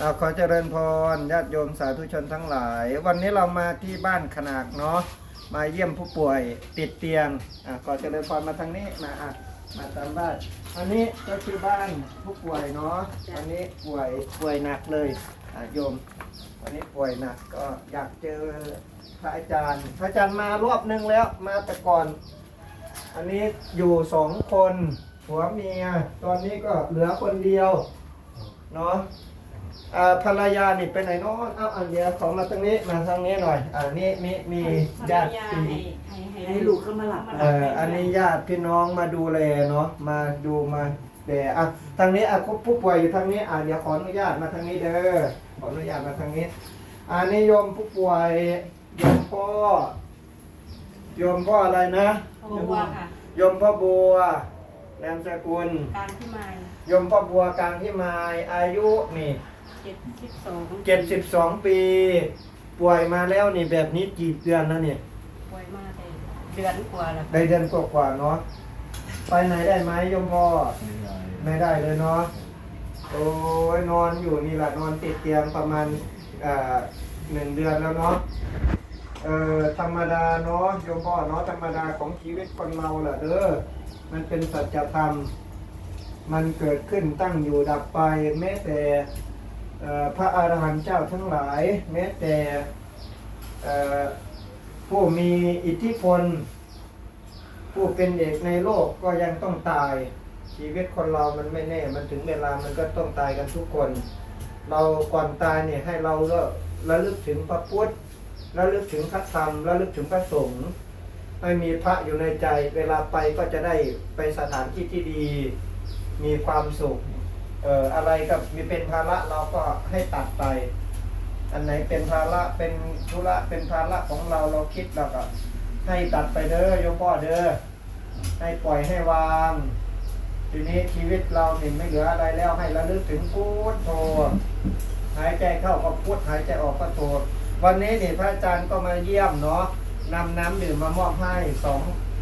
อ่าขอเจริญพรญาติโยมสาธุชนทั้งหลาย วันนี้เรามาที่บ้านขนากเนาะมาเยี่ยมผู้ป่วยติดเตียงอ่าขอเจริญพรมาทางนี้มาอะมาตามบ้านอันนี้ก็คือบ้านผู้ป่วยเนาะอันนี้ป่วยป่วยหนักเลยอะโยม วันนี้ป่วยหนักก็อยากเจอพระอาจารย์ พระอาจารย์มารอบนึงแล้วมาแต่ก่อน อันนี้อยู่สองคนผัวเมีย ตอนนี้ก็เหลือคนเดียวเนาะ ภรรยานี่ไปไหนเนาะเอาอันเดียวขอมาตรงนี้มาทางนี้หน่อยอ่านี่มีมีญาติพี่ให้ให้ให้ลูกเข้ามาหลับเอ่ออันนี้ญาติพี่น้องมาดูแลเนาะมาดูมาแต่อะทางนี้อะผู้ป่วยอยู่ทางนี้อะเดี๋ยวขออนุญาตมาทางนี้เด้อขออนุญาตมาทางนี้อันนี้โยมผู้ป่วยโยมพ่อโยมพ่ออะไรนะพ่อบัวค่ะโยมพ่อบัวนามสกุลการที่มาโยมพ่อบัวกลางที่มายอายุนี่ เจ็ดสิบสองเจ็ดสิบสองปี ป่วยมาแล้วนี่แบบนี้กี่เดือนแล้วเนี่ยป่วยมาแต่เดือนกว่าแล้วได้เดือนกว่าๆเนาะไปไหนได้ไหมโยมพ่อไม่ได้เลยเนาะโอ้ยนอนอยู่นี่แหละนอนติดเตียงประมาณอ่าหนึ่งเดือนแล้วเนาะเออธรรมดาเนาะโยมพ่อเนาะธรรมดาของชีวิตคนเราแหละเด้อมันเป็นสัจธรรม มันเกิดขึ้นตั้งอยู่ดับไปแม้แต่เอ่อ พระอรหันต์เจ้าทั้งหลาย แม้แต่ผู้มีอิทธิพล ผู้เป็นเอกในโลกก็ยังต้องตาย ชีวิตคนเรามันไม่แน่ มันถึงเวลามันก็ต้องตายกันทุกคน เราก่อนตายเนี่ยให้เราระระลึกถึงพระพุทธระลึกถึงพระธรรมระลึกถึงพระสงฆ์ให้มีพระอยู่ในใจ เวลาไปก็จะได้ไปสถานที่ที่ดี มีความสุข เอ่ออะไรก็มีเป็นภาระเราก็ให้ตัดไป อันไหนเป็นภาระเป็นธุระเป็นภาระของเราเราคิดเราก็ ให้ตัดไปเด้อโยมพ่อเด้อให้ปล่อยให้วาง ทีนี้ชีวิตเราเนี่ยไม่เหลืออะไรแล้วให้ระลึกถึงพุทโธหายใจเข้าก็พุทหายใจออกก็โธวันนี้เนี่ยพระอาจารย์ก็มาเยี่ยมเนาะนำน้ำดื่มมามอบให้สอง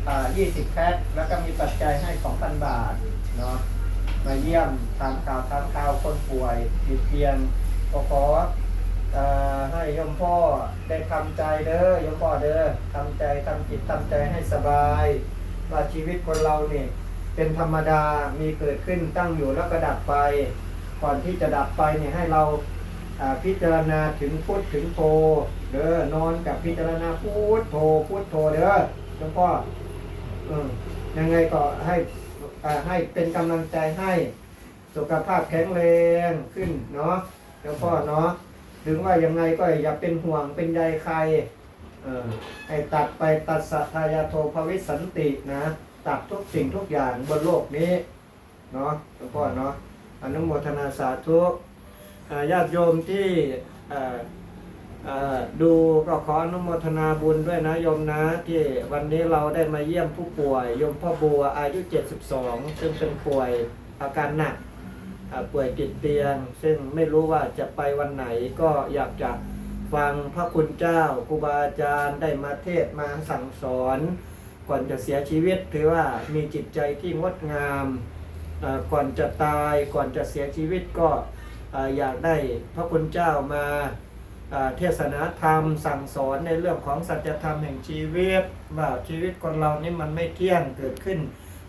อ่ายี่สิบแพ็คแล้วก็มีปัจจัยให้สองพันบาทเนาะ มาเยี่ยมทานข่าวทานข่าวคนป่วยติดเตียงก็ขอให้ยมพ่อได้ทำใจเด้อยมพ่อเด้อทำใจทำจิตทำใจให้สบาย ว่าชีวิตคนเราเนี่ยเป็นธรรมดามีเกิดขึ้นตั้งอยู่แล้วก็ดับไป ก่อนที่จะดับไปเนี่ยให้เราพิจารณาถึงพุทธถึงโธเด้อนอนกับพิจารณาพุทธโธพุทธโธเด้อโยมพ่ออืมยังไงก็ให้ ให้เป็นกำลังใจให้สุขภาพแข็งแรงขึ้นเนาะแล้วก็เนาะถึงว่ายังไงก็อย่าเป็นห่วงเป็นใยใครเออให้ตัดไปตัดสัทายาโทภวิสันตินะ ตัดทุกสิ่งทุกอย่างบนโลกนี้เนาะแล้วก็เนาะอนุโมทนาสาธุญาติโยมที่อ่า ดูก็ขออนุโมทนาบุญด้วยนะโยมนะ ที่วันนี้เราได้มาเยี่ยมผู้ป่วยโยมพ่อบัวอายุ 72 ซึ่งเป็นป่วยอาการหนักป่วยติดเตียง ซึ่งไม่รู้ว่าจะไปวันไหนก็อยากจะฟังพระคุณเจ้าครูบาอาจารย์ได้มาเทศมาสั่งสอน ก่อนจะเสียชีวิตถือว่ามีจิตใจที่งดงามก่อนจะตายก่อนจะเสียชีวิตก็อยากได้พระคุณเจ้ามา เทศนาธรรมสั่งสอนในเรื่องของสัจธรรมแห่งชีวิต ว่าชีวิตคนเรานี่มันไม่เที่ยงเกิดขึ้น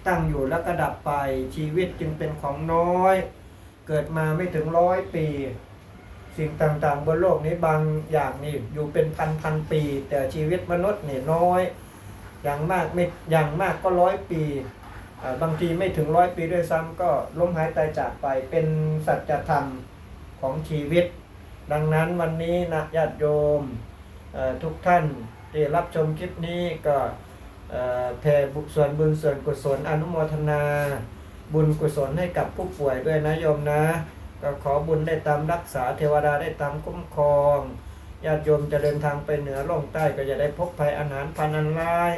ตั้งอยู่แล้วก็ดับไปชีวิตจึงเป็นของน้อย เกิดมาไม่ถึงร้อยปี สิ่งต่างๆ บนโลกนี้บางอย่างนี่อยู่เป็นพันพันๆปี แต่ชีวิตมนุษย์นี่น้อย อย่างมากไม่อย่างมากก็ร้อยปีบางทีไม่ถึงร้อยปีด้วยซ้ำก็ล้มหายตายจากไปเป็นสัจธรรมของชีวิต ดังนั้นวันนี้นะญาติโยมทุกท่านที่รับชมคลิปนี้ก็แผ่บุญส่วนบุญส่วนกุศลอนุโมทนา บุญกุศลให้กับผู้ป่วยด้วยนะโยมนะ ก็ขอบุญได้ตามรักษาเทวดาได้ตามคุ้มครองญาติโยมจะเดินทางไปเหนือล่องใต้ก็จะได้พบภัยอาหารพันอันร้าย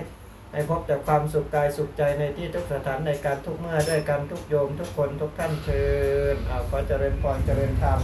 ให้พบแต่ความสุขกายสุขใจในที่ทุกสถานในการทุกเมื่อด้วยกันทุกโยมทุกคนทุกท่านเชิญเอาขอเจริญพรเจริญธรรม